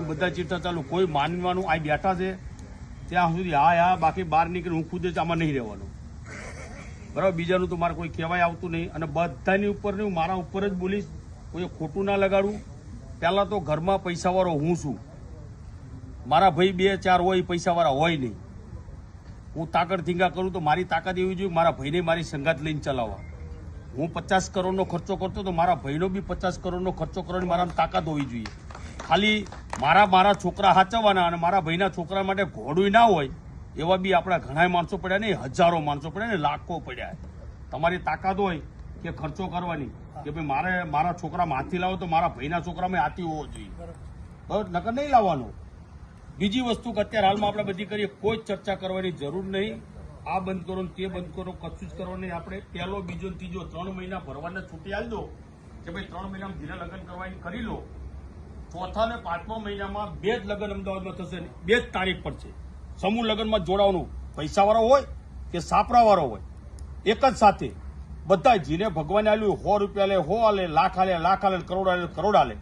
બધા ચીરતા ચાલુ. કોઈ માનવાનું આ બેઠા છે. ત્યાં સુધી હા હા બાકી બહાર નીકળી હું ખુદ જ આમાં નહીં રહેવાનું. બરાબર? બીજાનું તો મારે કોઈ કહેવાય આવતું નહીં. અને બધાની ઉપર નહીં મારા ઉપર જ બોલીશ. કોઈ ખોટું ના લગાડું પહેલાં તો ઘરમાં પૈસાવાળો હું છું. મારા ભાઈ બે, ચાર હોય પૈસાવાળા હોય નહીં. હું તાકડ ધીંગા કરું તો મારી તાકાત એવી જોઈએ મારા ભાઈને મારી સંગાત લઈને ચલાવવા. હું પચાસ કરોડનો ખર્ચો કરતો તો મારા ભાઈનો બી પચાસ કરોડનો ખર્ચો કરવાની મારામાં તાકાત હોવી જોઈએ. ખાલી મારા મારા છોકરા સાચવવાના અને મારા ભાઈના છોકરા માટે ઘોડું ના હોય, એવા બી આપણા ઘણા માણસો પડ્યા નહીં, હજારો માણસો પડ્યા ને લાખો પડ્યા. તમારી તાકાત હોય કે ખર્ચો કરવાની, કે ભાઈ મારે મારા છોકરામાં હાથી લાવો તો મારા ભાઈના છોકરામાં હાથી હોવો જોઈએ. બરાબર? નકર નહીં લાવવાનો. બીજી વસ્તુ કે અત્યારે હાલમાં આપણે બધી કરીએ, કોઈ જ ચર્ચા કરવાની જરૂર નહીં. આ બંધ કરો તે બંધ કરો, કશું જ કરો નહીં. આપણે પહેલો, બીજો ત્રીજો ત્રણ મહિના ભરવાને છૂટી આવી દો કે ભાઈ ત્રણ મહિનામાં ધીરે લગ્ન કરવાની કરી લો. ચોથા ને પાંચમા મહિનામાં બે જ લગ્ન અમદાવાદમાં થશે બે જ તારીખ પર છે. સમૂહ લગ્નમાં જોડાવાનું પૈસાવાળો હોય કે સાપરાવાળો હોય એક જ સાથે બધા જીને ભગવાને આલ્યું સો રૂપિયા લે હો આલે લાખ આલે લાખ આલે કરોડ આલે કરોડ આલે.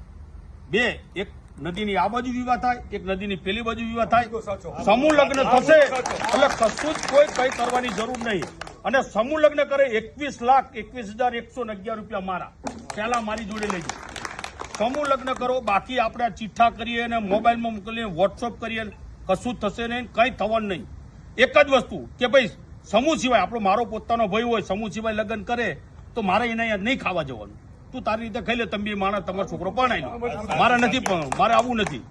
બે એક નદીની આ બાજુ વિવાહ થાય એક નદીની પેલી બાજુ વિવાહ થાય. સમૂહ લગ્ન થશે એટલે કશું જ કોઈ કઈ કરવાની જરૂર નહીં. અને સમૂહ લગ્ન કરે એકવીસ લાખ એકવીસ હજાર એકસો અગિયાર રૂપિયા મારા. પહેલા મારી જોડે લેજો સમૂહ લગ્ન કરો, બાકી આપણે ચિઠ્ઠા કરીએ ને મોબાઈલમાં મોકલીએ વોટ્સઅપ કરીએ, કશું થશે નહીં, કંઈ થવાનું નહીં. એક જ વસ્તુ કે ભાઈ, સમૂહ સિવાય, આપણો મારો પોતાનો ભાઈ હોય, સમૂહ સિવાય લગ્ન કરે, તો મારે એને યાદ નહીં ખાવા જવાનું. તું તારી રીતે ખાઈ લે, તમે માણસ, તમારો છોકરો પણ આવી મારે નથી પણ, મારે આવું નથી.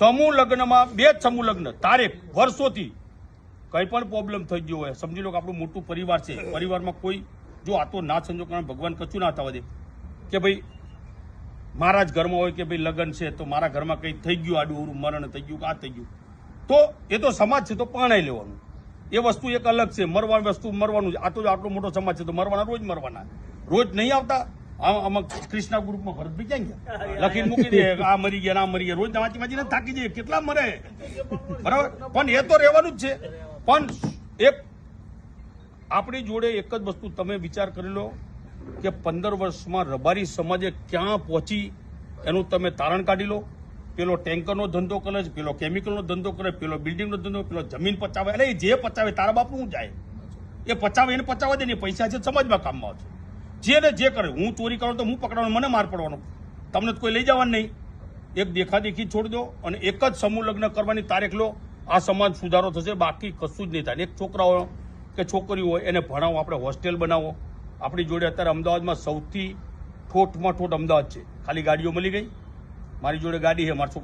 સમૂહ લગ્નમાં, બે જ સમૂહ લગ્ન. તારીખ, વર્ષોથી કઈ પણ પ્રોબ્લેમ થઈ ગયો હોય, સમજી લો કે આપણું મોટું પરિવાર છે. પરિવારમાં કોઈ, જો આ તો ના સંજોગ ભગવાન કશું ના થવા દે. કે ભાઈ મારા જ ઘરમાં હોય કે ભાઈ લગ્ન છે તો મારા ઘરમાં કંઈ થઈ ગયું આડું અવરું મરણ થઈ ગયું કે આ થઈ ગયું? તો એ તો સમાજ છે તો પાણી લેવાનું. એ વસ્તુ એક અલગ છે મરવાની વસ્તુ મરવાનું આ તો આટલો મોટો સમાજ છે તો મરવાના રોજ મરવાના. રોજ નહીં આવતા? આમ કૃષ્ણા ગ્રુપમાં ભરતભાઈ ક્યાં ગયા? લખીને મૂકી દે આ મરી ગયા ને આ મરી ગયા. રોજ વાંચી વાંચીને થાકી જઈએ કેટલા મરે? બરાબર? પણ એ તો રહેવાનું જ છે. પણ એક આપણી જોડે એક જ વસ્તુ તમે વિચાર કરી લો કે પંદર વર્ષમાં રબારી સમાજે ક્યાં પહોંચી એનું તમે તારણ કાઢી લો. પેલો ટેન્કરનો ધંધો કરે છે, પેલો કેમિકલનો ધંધો કરે, પેલો બિલ્ડિંગનો ધંધો, પેલો જમીન પચાવે. એટલે જે પચાવે, તારા બાપનું હું જાય? એ પચાવે, એને પચાવવા દે ને પૈસા છે સમાજમાં કામમાં આવશે જે ને જે કરે, હું ચોરી કરું તો હું પકડવાનું મને માર પડવાનો. તમને કોઈ લઈ જવાનું નહીં. એક દેખાદેખી છોડી દો અને એક જ સમૂહ લગ્ન કરવાની તારીખ લો. આ સમાજ સુધારો થશે, બાકી કશું જ નહીં થાય. એક છોકરાઓ કે છોકરીઓ હોય, એને ભણાવો, આપણે હોસ્ટેલ બનાવો. આપણી જોડે અત્યારે અમદાવાદમાં સૌથી ઠોઠમાં ઠોઠ અમદાવાદ છે. ખાલી ગાડીઓ મળી ગઈ. મારી જોડે ગાડી છે મારા છોકરા